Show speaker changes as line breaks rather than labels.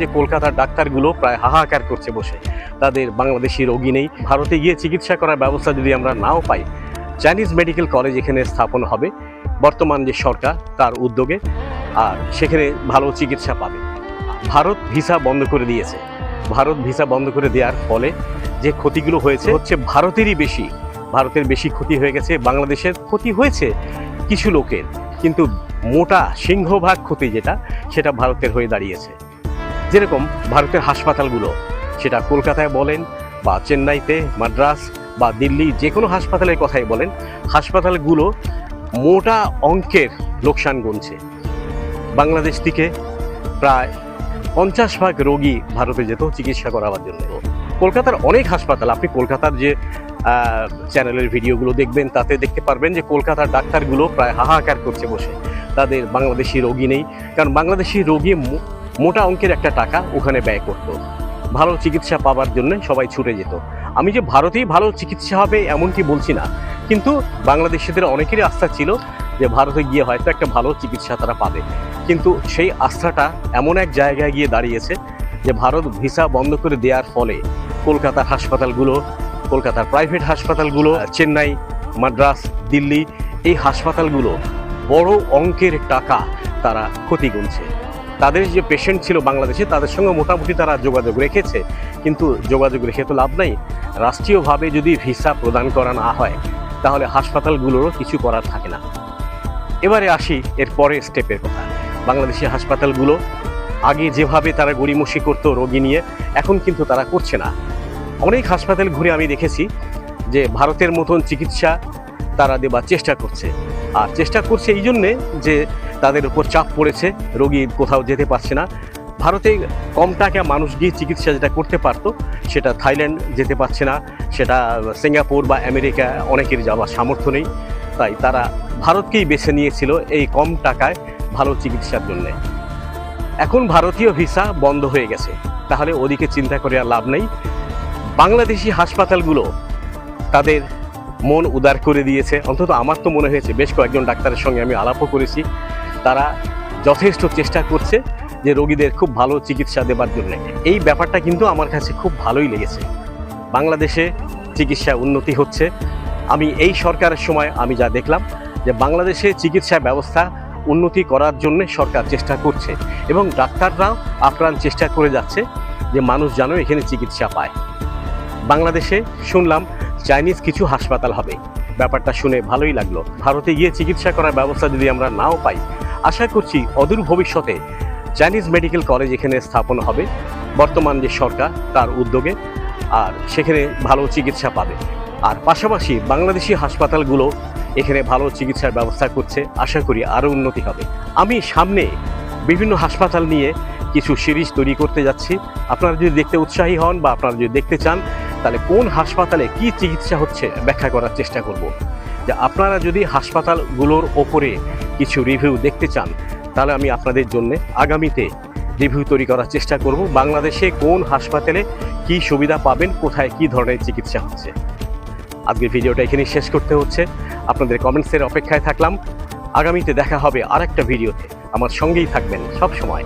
যে কলকাতার ডাক্তারগুলো প্রায় হাহাকার করছে বসে। তাদের বাংলাদেশি রোগী নেই। ভারতে গিয়ে চিকিৎসা করার ব্যবস্থা যদি আমরা নাও পাই চাইনিজ মেডিকেল কলেজ এখানে স্থাপন হবে। বর্তমান যে সরকার, তার উদ্যোগে, আর সেখানে ভালো চিকিৎসা পাবে। ভারত ভিসা বন্ধ করে দিয়েছে। ভারত ভিসা বন্ধ করে দেওয়ার ফলে যে ক্ষতিগুলো হয়েছে, হচ্ছে ভারতেরই বেশি। ভারতের বেশি ক্ষতি হয়ে গেছে, বাংলাদেশের ক্ষতি হয়েছে কিছু লোকের। কিন্তু মোটা সিংহভাগ ক্ষতি যেটা, সেটা ভারতের হয়ে দাঁড়িয়েছে। যেরকম ভারতের হাসপাতালগুলো, সেটা কলকাতায় বলেন বা চেন্নাইতে, মাদ্রাস বা দিল্লি যে কোনো হাসপাতালের কথাই বলেন, হাসপাতালগুলো মোটা অঙ্কের লোকসান গুনছে। বাংলাদেশ থেকে প্রায় পঞ্চাশ ভাগ রোগী ভারতে যেত চিকিৎসা করাবার জন্য। কলকাতার অনেক হাসপাতাল, আপনি কলকাতার যে চ্যানেলের ভিডিওগুলো দেখবেন, তাতে দেখতে পারবেন যে কলকাতার ডাক্তারগুলো প্রায় হাহাকার করছে বসে। তাদের বাংলাদেশি রোগী নেই, কারণ বাংলাদেশি রোগী মোটা অঙ্কের একটা টাকা ওখানে ব্যয় করত। ভালো চিকিৎসা পাওয়ার জন্য সবাই ছুটে যেত। আমি যে ভারতেই ভালো চিকিৎসা হবে এমনকি বলছি না। কিন্তু বাংলাদেশিদের অনেকেরই আস্থা ছিল যে ভারতে গিয়ে হয়তো একটা ভালো চিকিৎসা তারা পাবে। কিন্তু সেই আস্থাটা এমন এক জায়গায় গিয়ে দাঁড়িয়েছে যে ভারত ভিসা বন্ধ করে দেওয়ার ফলে কলকাতার হাসপাতালগুলো, কলকাতার প্রাইভেট হাসপাতালগুলো, চেন্নাই, মাদ্রাস, দিল্লি, এই হাসপাতালগুলো বড় অঙ্কের টাকা তারা ক্ষতি গুনছে। তাদের যে পেশেন্ট ছিল বাংলাদেশে, তাদের সঙ্গে মোটামুটি তারা যোগাযোগ রেখেছে। কিন্তু যোগাযোগ রেখে তো লাভ নাই। রাষ্ট্রীয়ভাবে যদি ভিসা প্রদান করা না হয়, তাহলে হাসপাতালগুলোরও কিছু করার থাকে না। এবারে আসি এর পরের স্টেপের কথা। বাংলাদেশি হাসপাতালগুলো আগে যেভাবে তারা গড়িমসি করতো রোগী নিয়ে, এখন কিন্তু তারা করছে না। অনেক হাসপাতাল ঘুরে আমি দেখেছি যে ভারতের মতন চিকিৎসা তারা দেবার চেষ্টা করছে। আর চেষ্টা করছে এই জন্যে যে তাদের উপর চাপ পড়েছে, রোগী কোথাও যেতে পারছে না। ভারতে কম টাকা মানুষ গিয়ে চিকিৎসা যেটা করতে পারতো, সেটা থাইল্যান্ড যেতে পারছে না, সেটা সিঙ্গাপুর বা আমেরিকা অনেকের যাওয়ার সামর্থ্য নেই। তাই তারা ভারতকেই বেছে নিয়েছিল এই কম টাকায় ভালো চিকিৎসার জন্য। এখন ভারতীয় ভিসা বন্ধ হয়ে গেছে। তাহলে ওদিকে চিন্তা করে আর লাভ নেই। বাংলাদেশি হাসপাতালগুলো তাদের মন উদার করে দিয়েছে। অন্তত আমার তো মনে হয়েছে বেশ কয়েকজন ডাক্তারের সঙ্গে আমি আলাপও করেছি। তারা যথেষ্ট চেষ্টা করছে যে রোগীদের খুব ভালো চিকিৎসা দেবার জন্য। এই ব্যাপারটা কিন্তু আমার কাছে খুব ভালোই লেগেছে। বাংলাদেশে চিকিৎসা উন্নতি হচ্ছে। আমি এই সরকারের সময় আমি যা দেখলাম যে বাংলাদেশে চিকিৎসা ব্যবস্থা উন্নতি করার জন্য সরকার চেষ্টা করছে এবং ডাক্তাররাও আপ্রাণ চেষ্টা করে যাচ্ছে যে মানুষ যেন এখানে চিকিৎসা পায়। বাংলাদেশে শুনলাম চাইনিজ কিছু হাসপাতাল হবে। ব্যাপারটা শুনে ভালোই লাগল। ভারতে গিয়ে চিকিৎসা করার ব্যবস্থা যদি আমরা নাও পাই, আশা করছি অদূর ভবিষ্যতে চাইনিজ মেডিকেল কলেজ এখানে স্থাপন হবে। বর্তমান যে সরকার, তার উদ্যোগে আর সেখানে ভালো চিকিৎসা পাবে। আর পাশাপাশি বাংলাদেশি হাসপাতালগুলো এখানে ভালো চিকিৎসার ব্যবস্থা করছে, আশা করি আরও উন্নতি হবে। আমি সামনে বিভিন্ন হাসপাতাল নিয়ে কিছু সিরিজ তৈরি করতে যাচ্ছি। আপনারা যদি দেখতে উৎসাহী হন বা আপনারা যদি দেখতে চান তাহলে কোন হাসপাতালে কি চিকিৎসা হচ্ছে ব্যাখ্যা করার চেষ্টা করব। যে আপনারা যদি হাসপাতালগুলোর ওপরে কিছু রিভিউ দেখতে চান, তাহলে আমি আপনাদের জন্য আগামীতে রিভিউ তৈরি করার চেষ্টা করব। বাংলাদেশে কোন হাসপাতালে কি সুবিধা পাবেন, কোথায় কি ধরনের চিকিৎসা হচ্ছে। আজকের ভিডিওটা এখানেই শেষ করতে হচ্ছে। আপনাদের কমেন্টসের অপেক্ষায় থাকলাম। আগামীতে দেখা হবে আরেকটা ভিডিওতে আমার সঙ্গেই থাকবেন সব সময়